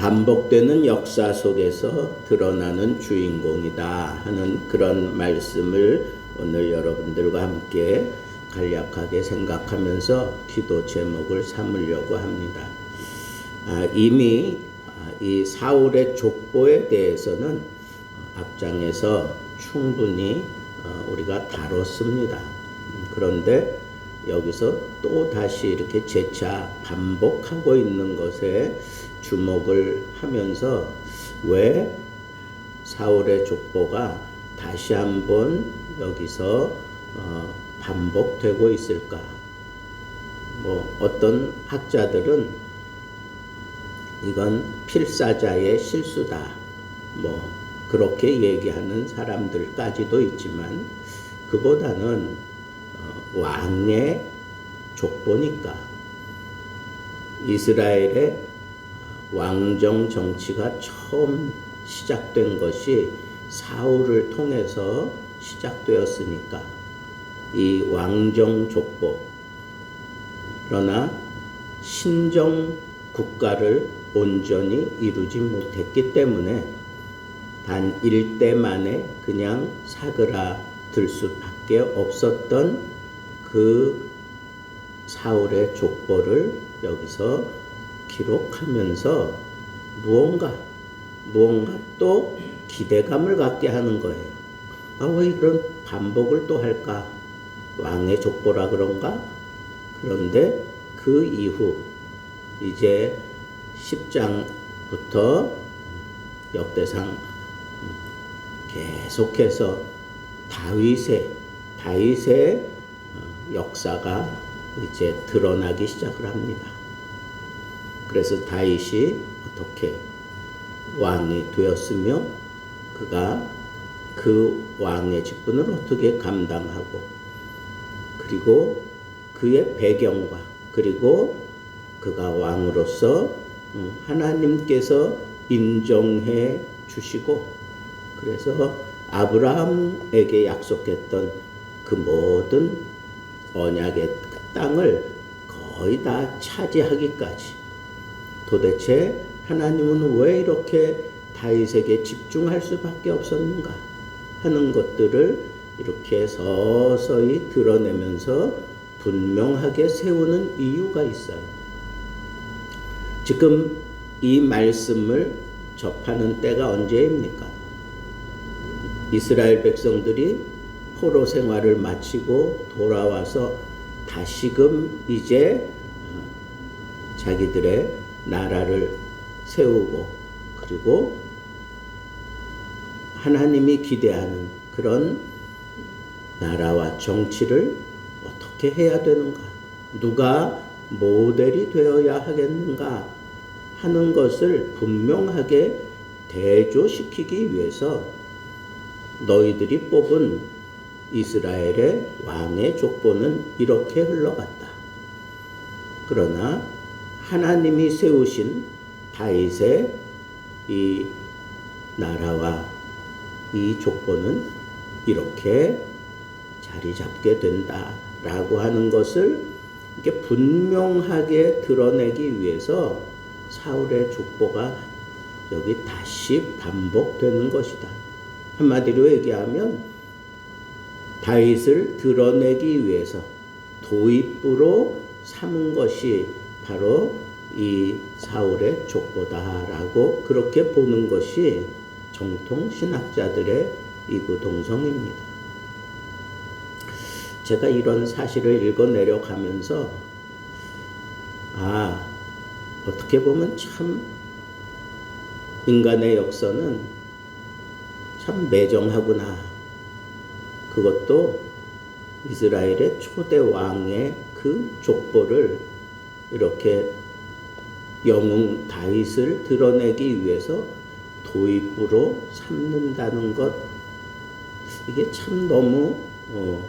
반복되는 역사 속에서 드러나는 주인공이다 하는 그런 말씀을 오늘 여러분들과 함께 간략하게 생각하면서 기도 제목을 삼으려고 합니다. 아, 이미 아, 이 사울의 족보에 대해서는 앞장에서 충분히 어, 우리가 다뤘습니다. 음, 그런데 여기서 또 다시 이렇게 재차 반복하고 있는 것에 주목을 하면서 왜 사울의 족보가 다시 한번 여기서 어, 반복되고 있을까? 뭐 어떤 학자들은 이건 필사자의 실수다. 뭐 그렇게 얘기하는 사람들까지도 있지만 그보다는 어, 왕의 족보니까 이스라엘의 왕정 정치가 처음 시작된 것이 사울을 통해서 시작되었으니까 이 왕정 족보 그러나 신정 국가를 온전히 이루지 못했기 때문에 단 일대 만에 그냥 사그라들 수밖에 없었던 그 사울의 족보를 여기서 기록하면서 무언가 무언가 또 기대감을 갖게 하는 거예요. 아, 왜 이런 반복을 또 할까? 왕의 족보라 그런가? 그런데 그 이후 이제 10장부터 역대상 계속해서 다윗의 다윗의 어, 역사가 이제 드러나기 시작을 합니다. 그래서 다윗이 어떻게 왕이 되었으며 그가 그 왕의 직분을 어떻게 감당하고 그리고 그의 배경과 그리고 그가 왕으로서 음, 하나님께서 인정해 주시고 그래서 아브라함에게 약속했던 그 모든 언약의 그 땅을 거의 다 차지하기까지 도대체 하나님은 왜 이렇게 다윗에게 집중할 수밖에 없었는가 하는 것들을 이렇게 서서히 드러내면서 분명하게 세우는 이유가 있어요. 지금 이 말씀을 접하는 때가 언제입니까? 이스라엘 백성들이 포로 생활을 마치고 돌아와서 다시금 이제 어, 자기들의 나라를 세우고 그리고 하나님이 기대하는 그런 나라와 정치를 어떻게 해야 되는가? 누가 모델이 되어야 하겠는가? 하는 것을 분명하게 대조시키기 위해서 너희들이 뽑은 이스라엘의 왕의 족보는 이렇게 흘러갔다. 그러나 하나님이 세우신 다윗의 이 나라와 이 족보는 이렇게 자리 잡게 된다라고 하는 것을 이렇게 분명하게 드러내기 위해서 사울의 족보가 여기 다시 반복되는 것이다. 한마디로 얘기하면 다윗을 드러내기 위해서 도입부로 삼은 것이 바로 이 사울의 족보다라고 그렇게 보는 것이 정통 신학자들의 이구 동성입니다. 제가 이런 사실을 읽어 내려 가면서 아 어떻게 보면 참 인간의 역사는 참 매정하구나. 그것도 이스라엘의 초대 왕의 그 족보를 이렇게 영웅 다윗을 드러내기 위해서 도입부로 삼는다는 것 이게 참 너무 어,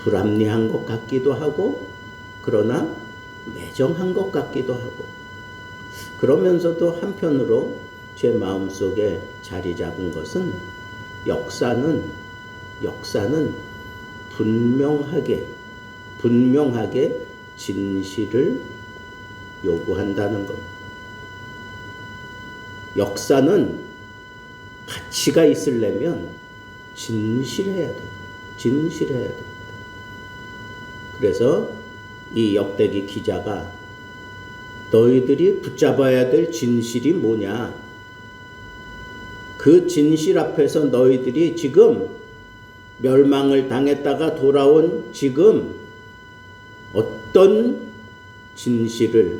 불합리한 것 같기도 하고 그러나 매정한 것 같기도 하고. 그러면서도 한편으로 제 마음속에 자리 잡은 것은 역사는 역사는 분명하게 분명하게 진실을 요구한다는 것. 역사는 가치가 있으려면 진실해야 돼. 진실해야 됩니다. 그래서 이 역대기 기자가 너희들이 붙잡아야 될 진실이 뭐냐? 그 진실 앞에서 너희들이 지금 멸망을 당했다가 돌아온 지금 어떤 진실을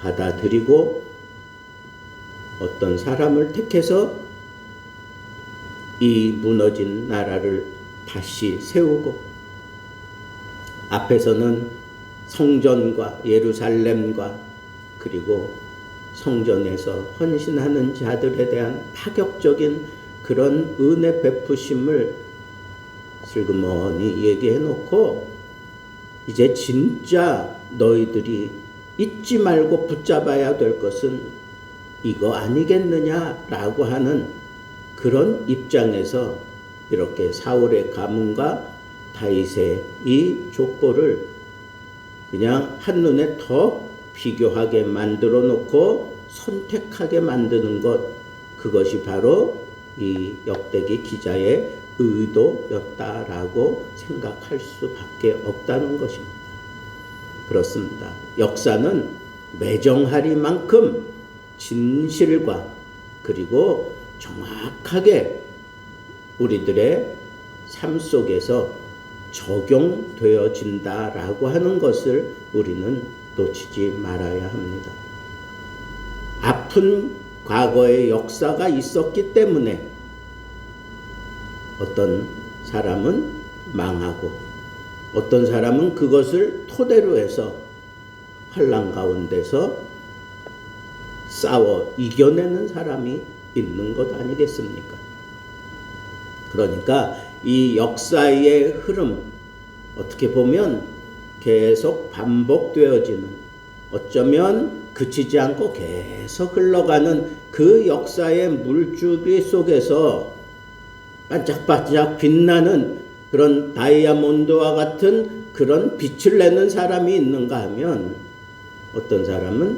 받아들이고 어떤 사람을 택해서 이 무너진 나라를 다시 세우고 앞에서는 성전과 예루살렘과 그리고 성전에서 헌신하는 자들에 대한 파격적인 그런 은혜 베푸심을 슬그머니 얘기해 놓고 이제 진짜 너희들이 잊지 말고 붙잡아야 될 것은 이거 아니겠느냐라고 하는 그런 입장에서 이렇게 사울의 가문과 다윗의 이 족보를 그냥 한눈에 더 비교하게 만들어 놓고 선택하게 만드는 것 그것이 바로 이 역대기 기자의 의도였다라고 생각할 수밖에 없다는 것입니다. 그렇습니다. 역사는 매정하리만큼 진실과 그리고 정확하게 우리들의 삶 속에서 적용되어진다라고 하는 것을 우리는 놓치지 말아야 합니다. 아픈 과거의 역사가 있었기 때문에 어떤 사람은 망하고 어떤 사람은 그것을 토대로 해서 환란 가운데서 싸워 이겨내는 사람이 있는 것 아니겠습니까? 그러니까 이 역사의 흐름 어떻게 보면 계속 반복되어지는 어쩌면 그치지 않고 계속 흘러가는 그 역사의 물줄기 속에서 반짝반짝 빛나는 그런 다이아몬드와 같은 그런 빛을 내는 사람이 있는가 하면 어떤 사람은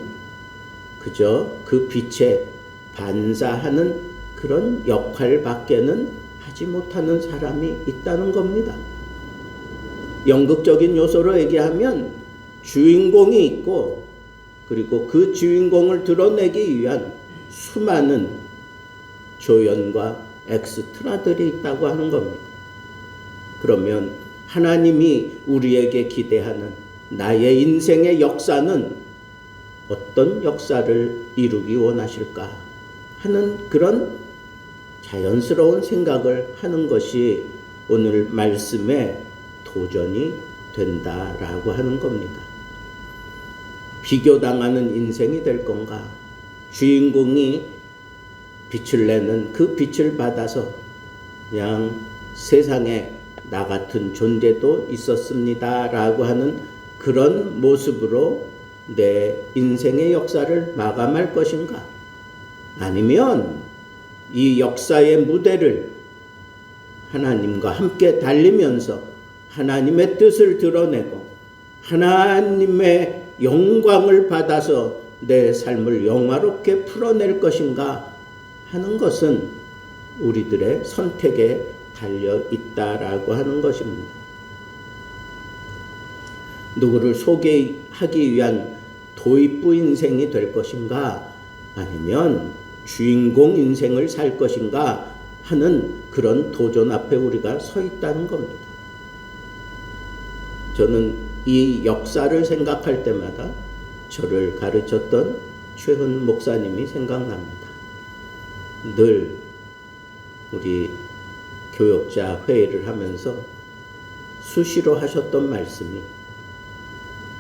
그저 그 빛에 반사하는 그런 역할밖에는 하지 못하는 사람이 있다는 겁니다. 연극적인 요소로 얘기하면 주인공이 있고 그리고 그 주인공을 드러내기 위한 수많은 조연과 엑스트라들이 있다고 하는 겁니다. 그러면 하나님이 우리에게 기대하는 나의 인생의 역사는 어떤 역사를 이루기 원하실까 하는 그런 자연스러운 생각을 하는 것이 오늘 말씀의 도전이 된다라고 하는 겁니다. 비교당하는 인생이 될 건가? 주인공이 빛을 내는 그 빛을 받아서 그냥 세상에 나 같은 존재도 있었습니다 라고 하는 그런 모습으로 내 인생의 역사를 마감할 것인가? 아니면 이 역사의 무대를 하나님과 함께 달리면서 하나님의 뜻을 드러내고 하나님의 영광을 받아서 내 삶을 영화롭게 풀어낼 것인가 하는 것은 우리들의 선택에 달려 있다라고 하는 것입니다. 누구를 소개하기 위한 도입부 인생이 될 것인가 아니면 주인공 인생을 살 것인가 하는 그런 도전 앞에 우리가 서 있다는 겁니다. 저는 이 역사를 생각할 때마다 저를 가르쳤던 최훈 목사님이 생각납니다. 늘 우리 교역자 회의를 하면서 수시로 하셨던 말씀이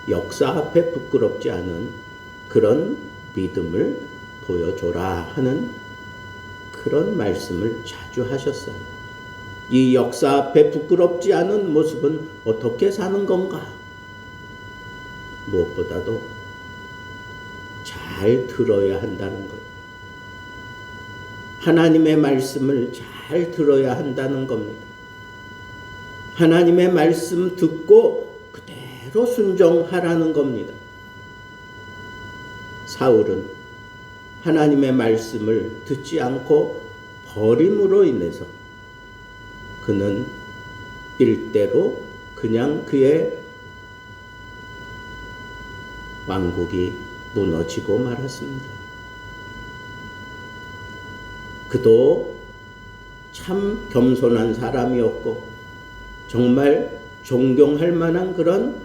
역사 앞에 부끄럽지 않은 그런 믿음을 보여줘라 하는 그런 말씀을 자주 하셨어요. 이 역사 앞에 부끄럽지 않은 모습은 어떻게 사는 건가? 무엇보다도 잘 들어야 한다는 것. 하나님의 말씀을 잘 들어야 한다는 겁니다. 하나님의 말씀 듣고 그대로 순종하라는 겁니다. 사울은 하나님의 말씀을 듣지 않고 버림으로 인해서 그는 일대로 그냥 그의 왕국이 무너지고 말았습니다. 그도 참 겸손한 사람이었고 정말 존경할 만한 그런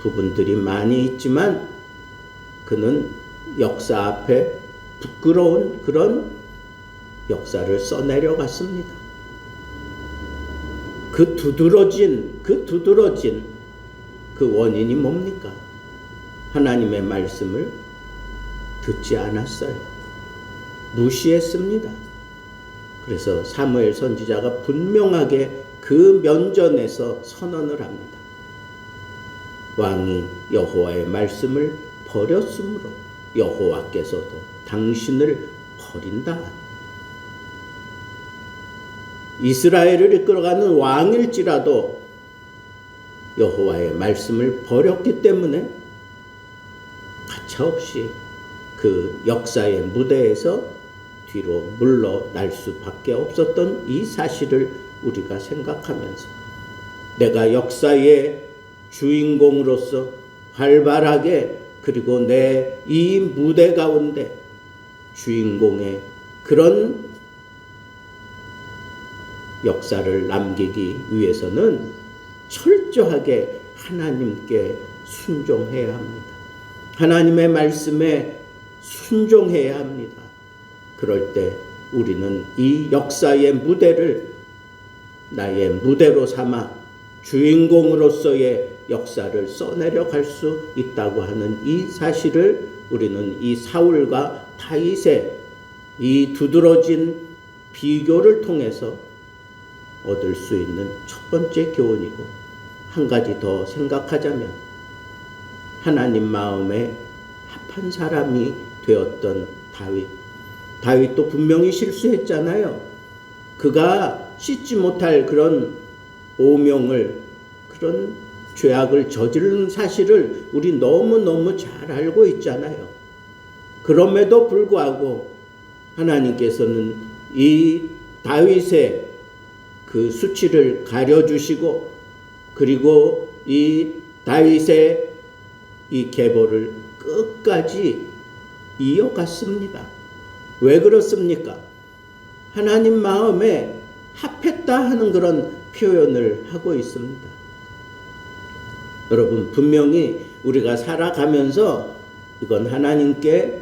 부분들이 많이 있지만 그는 역사 앞에 부끄러운 그런 역사를 써내려 갔습니다. 그 두드러진 그 두드러진 그 원인이 뭡니까? 하나님의 말씀을 듣지 않았어요. 무시했습니다. 그래서 사무엘 선지자가 분명하게 그 면전에서 선언을 합니다. 왕이 여호와의 말씀을 버렸으므로 여호와께서도 당신을 버린다. 이스라엘을 이끌어가는 왕일지라도 여호와의 말씀을 버렸기 때문에 가차없이 그 역사의 무대에서 뒤로 물러날 수밖에 없었던 이 사실을 우리가 생각하면서 내가 역사의 주인공으로서 활발하게 그리고 내 이 무대 가운데 주인공의 그런 역사를 남기기 위해서는 철저하게 하나님께 순종해야 합니다. 하나님의 말씀에 순종해야 합니다. 그럴 때 우리는 이 역사의 무대를 나의 무대로 삼아 주인공으로서의 역사를 써내려 갈 수 있다고 하는 이 사실을 우리는 이 사울과 다윗의 이 두드러진 비교를 통해서 얻을 수 있는 첫 번째 교훈이고 한 가지 더 생각하자면 하나님 마음에 합한 사람이 되었던 다윗. 다윗도 분명히 실수했잖아요. 그가 씻지 못할 그런 오명을 그런 죄악을 저지른 사실을 우리 너무너무 잘 알고 있잖아요. 그럼에도 불구하고 하나님께서는 이 다윗의 그 수치를 가려주시고 그리고 이 다윗의 이 계보를 끝까지 이어갔습니다. 왜 그렇습니까? 하나님 마음에 합했다 하는 그런 표현을 하고 있습니다. 여러분, 분명히 우리가 살아가면서 이건 하나님께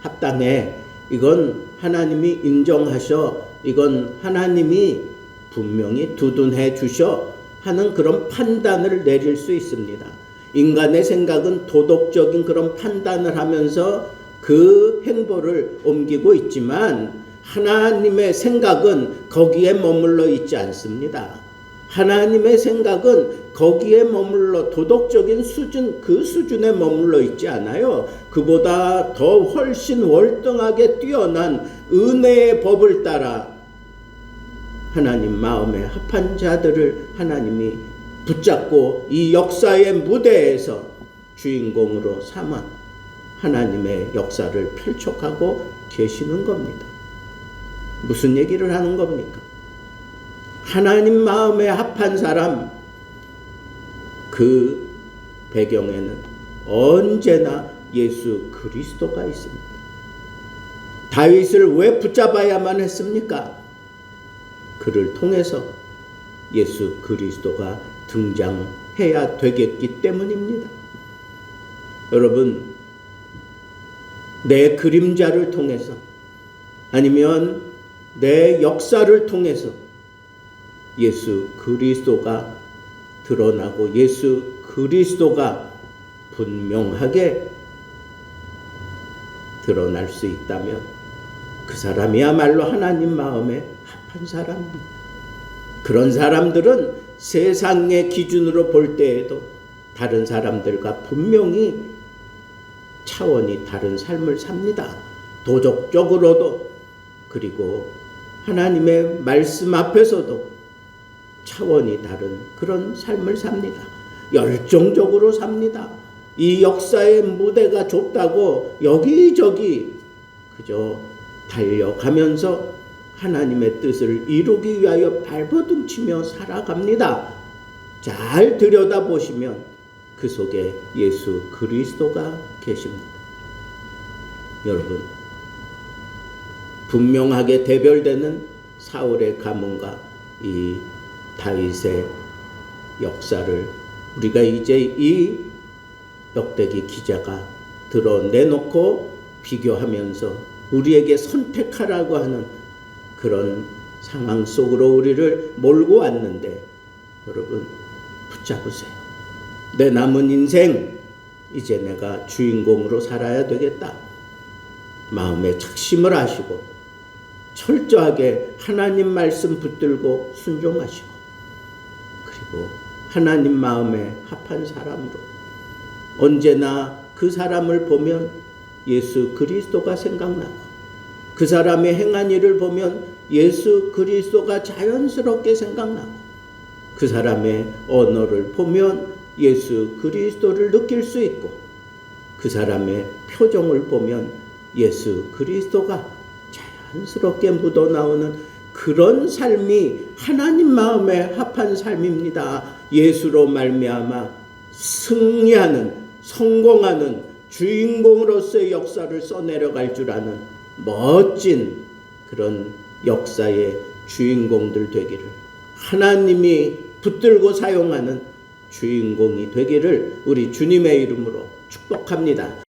합당해. 이건 하나님이 인정하셔. 이건 하나님이 분명히 두둔해 주셔. 하는 그런 판단을 내릴 수 있습니다. 인간의 생각은 도덕적인 그런 판단을 하면서 그 행보를 옮기고 있지만 하나님의 생각은 거기에 머물러 있지 않습니다. 하나님의 생각은 거기에 머물러 도덕적인 수준 그 수준에 머물러 있지 않아요. 그보다 더 훨씬 월등하게 뛰어난 은혜의 법을 따라 하나님 마음에 합한 자들을 하나님이 붙잡고 이 역사의 무대에서 주인공으로 삼아 하나님의 역사를 펼쳐가고 계시는 겁니다. 무슨 얘기를 하는 겁니까? 하나님 마음에 합한 사람, 그 배경에는 언제나 예수 그리스도가 있습니다. 다윗을 왜 붙잡아야만 했습니까? 그를 통해서 예수 그리스도가 등장해야 되겠기 때문입니다. 여러분, 내 그림자를 통해서 아니면 내 역사를 통해서 예수 그리스도가 드러나고 예수 그리스도가 분명하게 드러날 수 있다면 그 사람이야말로 하나님 마음에 합한 사람입니다. 그런 사람들은 세상의 기준으로 볼 때에도 다른 사람들과 분명히 차원이 다른 삶을 삽니다. 도덕적으로도 그리고 하나님의 말씀 앞에서도 차원이 다른 그런 삶을 삽니다. 열정적으로 삽니다. 이 역사의 무대가 좁다고 여기저기 그저 달려가면서 하나님의 뜻을 이루기 위하여 발버둥치며 살아갑니다. 잘 들여다보시면 그 속에 예수 그리스도가 계십니다. 여러분, 분명하게 대별되는 사울의 가문과 이 다윗의 역사를 우리가 이제 이 역대기 기자가 드러내놓고 비교하면서 우리에게 선택하라고 하는 그런 상황 속으로 우리를 몰고 왔는데 여러분 붙잡으세요. 내 남은 인생 이제 내가 주인공으로 살아야 되겠다. 마음에 착심을 하시고 철저하게 하나님 말씀 붙들고 순종하시고 그리고 하나님 마음에 합한 사람으로 언제나 그 사람을 보면 예수 그리스도가 생각나고 그 사람의 행한 일을 보면 예수 그리스도가 자연스럽게 생각나고 그 사람의 언어를 보면 예수 그리스도를 느낄 수 있고 그 사람의 표정을 보면 예수 그리스도가 자연스럽게 묻어나오는 그런 삶이 하나님 마음에 합한 삶입니다. 예수로 말미암아 승리하는 성공하는 주인공으로서의 역사를 써내려갈 줄 아는 멋진 그런 역사의 주인공들 되기를 하나님이 붙들고 사용하는 주인공이 되기를 우리 주님의 이름으로 축복합니다.